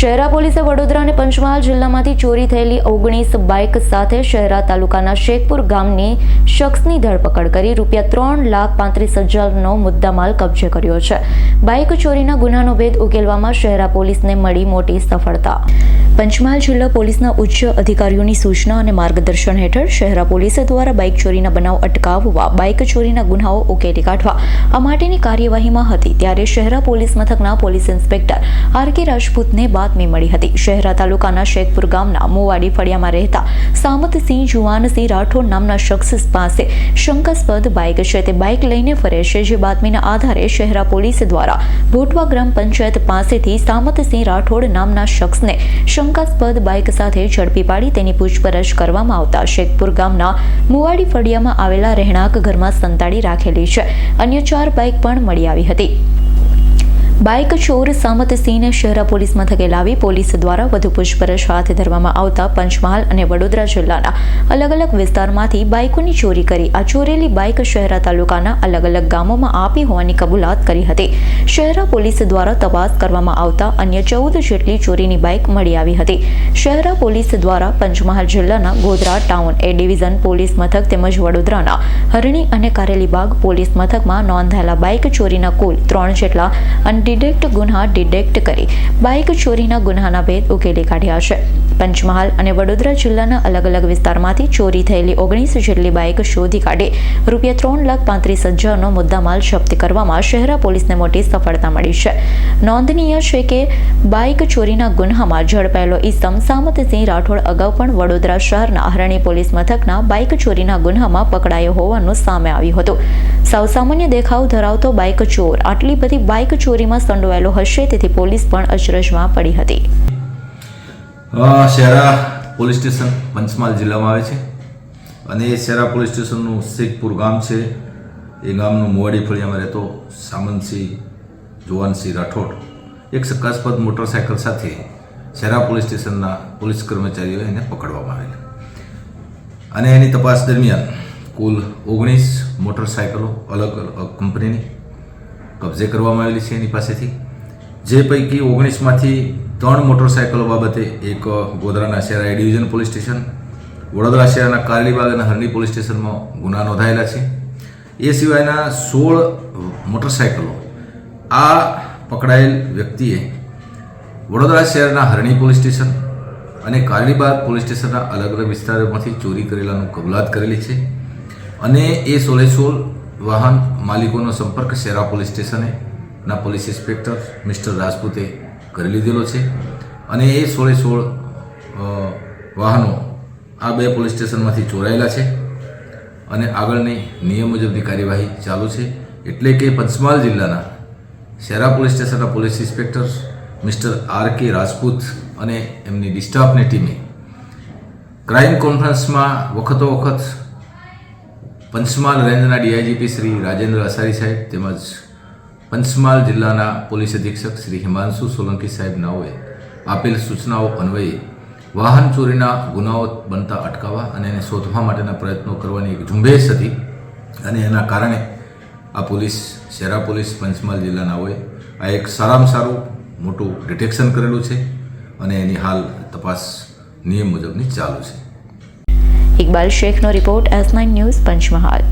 શહેરા પોલીસે વડોદરા અને પંચમહાલ જિલ્લામાંથી ચોરી થયેલી ઓગણીસ બાઇક સાથે શહેરા તાલુકાના શેખપુર ગામની શખ્સની ધરપકડ કરી રૂપિયા ત્રણ લાખ પાંત્રીસ હજારનો મુદ્દામાલ કબજે કર્યો છે. બાઇક ચોરીના ગુનાનો ભેદ ઉકેલવામાં શહેરા પોલીસને મળી મોટી સફળતા. પંચમહાલ જિલ્લા પોલીસના ઉચ્ચ અધિકારીઓની સૂચના અને માર્ગદર્શન હેઠળ શહેરા પોલીસ દ્વારા બાઇક ચોરીના બનાવ અટકાવવા, બાઇક ચોરીના ગુનાઓ ઉકેલી કાઢવા, આ માટેની કાર્યવાહીમાં હતી. ત્યારે શહેરા પોલીસ મથકના પોલીસ ઇન્સ્પેક્ટર આર કે રાજપૂતને બાતમી મળી હતી. શહેરા તાલુકાના શેખપુર ગામના મોવાડી ફળિયામાં રહેતા સામતસિંહ જુવાનસિંહ રાઠોડ નામના શખ્સ પાસે શંકાસ્પદ બાઇક છે. તે બાઇક લઈને ફરે છે, જે બાતમીના આધારે શહેરા પોલીસ દ્વારા ભોટવા ગ્રામ પંચાયત પાસેથી સામતસિંહ રાઠોડ નામના શખ્સને શંકાસ્પદ બાઇક સાથે ઝડપી પાડી તેની પૂછપરછ કરવામાં આવતા શેખપુર ગામના મુવાડી ફળિયામાં આવેલા રહેણાંક ઘરમાં સંતાડી રાખેલી છે. અન્ય ચાર બાઇક પણ મળી આવી હતી. બાઇક ચોર સામતસિંહને શહેરા પોલીસ મથકે લાવી પોલીસ દ્વારા વધુ પૂછપરછ હાથ ધરવામાં આવતા પંચમહાલ અને વડોદરા જિલ્લાના અલગ અલગ વિસ્તારમાંથી બાઇકોની ચોરી કરી. આ ચોરેલી બાઇક શહેરા તાલુકાના અલગ અલગ ગામોમાં આપી હોવાની કબૂલાત કરી હતી. શહેરા પોલીસ દ્વારા તપાસ કરવામાં આવતા અન્ય ચૌદ જેટલી ચોરીની બાઇક મળી આવી હતી. શહેરા પોલીસ દ્વારા પંચમહાલ જિલ્લાના Godhra town A division police મથક તેમજ વડોદરાના હરણી અને કારેલીબાગ પોલીસ મથકમાં નોંધાયેલા બાઇક ચોરીના કુલ ત્રણ જેટલા અનડિટેક્ટ ગુન્હા ડિડેક્ટ કરી બાઇક ચોરીના ગુન્હાના ભેદ ઉકેલી કાઢ્યા છે. પંચમહાલ અને વડોદરા જિલ્લાના અલગ અલગ વિસ્તારમાંથી ચોરી થયેલી ઓગણીસ જેટલી બાઇક શોધી કાઢી. રૂપિયા ત્રણ લાખ પાંત્રીસ હજારનો મુદ્દામાલ જપ્ત કરવામાં શહેરા પોલીસને મોટી સફળતા મળી છે. નોંધનીય છે કે બાઇક ચોરીના ગુન્હામાં ઝડપાયેલો ઇસમ સામતસિંહ રાઠોડ અગાઉ પણ વડોદરા શહેરના હરણી પોલીસ મથકના બાઇક ચોરીના ગુન્હામાં પકડાયો હોવાનું સામે આવ્યું હતું. સૌ સામાન્ય દેખાવ ધરાવતો બાઇક ચોર આટલી બધી બાઇક ચોરીમાં સંડોવાયેલો હશે, તેથી પોલીસ પણ અચરજમાં પડી હતી. શેરા પોલીસ સ્ટેશન પંચમહાલ જિલ્લામાં આવે છે. અને એ શહેરા પોલીસ સ્ટેશનનું શેખપુર ગામ છે. એ ગામનું મોવાડી ફળિયામાં રહેતો સામંતસિંહ, જુવાનસિંહ રાઠોડ. એક શંકાસ્પદ મોટરસાયકલ સાથે શહેરા પોલીસ સ્ટેશનના પોલીસ કર્મચારીઓએ એને પકડવામાં આવેલા. અને એની તપાસ દરમિયાન કુલ ઓગણીસ મોટરસાયકલો અલગ અલગ કંપનીની કબજે કરવામાં આવેલી છે એની પાસેથી? જે પૈકી ઓગણીસમાંથી ત્રણ મોટરસાયકલો બાબતે એક ગોધરાના Shehera A division police station, Vadodara શહેરના કારલીબાગ અને હરણી પોલીસ સ્ટેશનમાં ગુના નોંધાયેલા છે. એ સિવાયના સોળ મોટરસાયકલો. આ પકડાયેલ વ્યક્તિએ વડોદરા શહેરના હરણી પોલીસ સ્ટેશન અને કારલીબાગ પોલીસ સ્ટેશનના અલગ અલગ વિસ્તારોમાંથી ચોરી કરેલાનું કબૂલાત કરેલી છે અને એ સોળે સોળ વાહન માલિકોનો સંપર્ક શેરા પોલીસ સ્ટેશને ના પોલીસ ઇન્સ્પેક્ટર મિસ્ટર રાજપૂતે કરી લીધેલો છે. અને એ સોળે સોળ વાહનો આ બે પોલીસ સ્ટેશનમાંથી ચોરાયેલા છે. અને આગળની નિયમ મુજબની કાર્યવાહી ચાલુ છે. એટલે કે પંચમહાલ જિલ્લાના શેરા પોલીસ સ્ટેશનના police inspector mister R K Rajput અને એમની ડિસ્ટાફની ટીમે ક્રાઇમ કોન્ફરન્સમાં વખતો વખત પંચમહાલ રેન્જના ડીઆઈજીપી શ્રી રાજેન્દ્ર અસારી સાહેબ તેમજ પંચમહાલ જિલ્લાના પોલીસ અધિક્ષક શ્રી હિમાંશુ સોલંકી સાહેબ નાઓએ આપેલ સૂચનાઓ અન્વયે વાહન ચોરીના ગુનાઓ બનતા અટકાવવા અને એને શોધવા માટેના પ્રયત્નો કરવાની એક ઝુંબેશ હતી અને એના કારણે આ પોલીસ શહેરા પોલીસ પંચમહાલ જિલ્લાનાઓએ આ એક સારામાં સારું મોટું ડિટેક્શન કરેલું છે અને એની હાલ તપાસ નિયમ મુજબની ચાલુ છે. Iqbal શેખનો report S nine news Panchmahal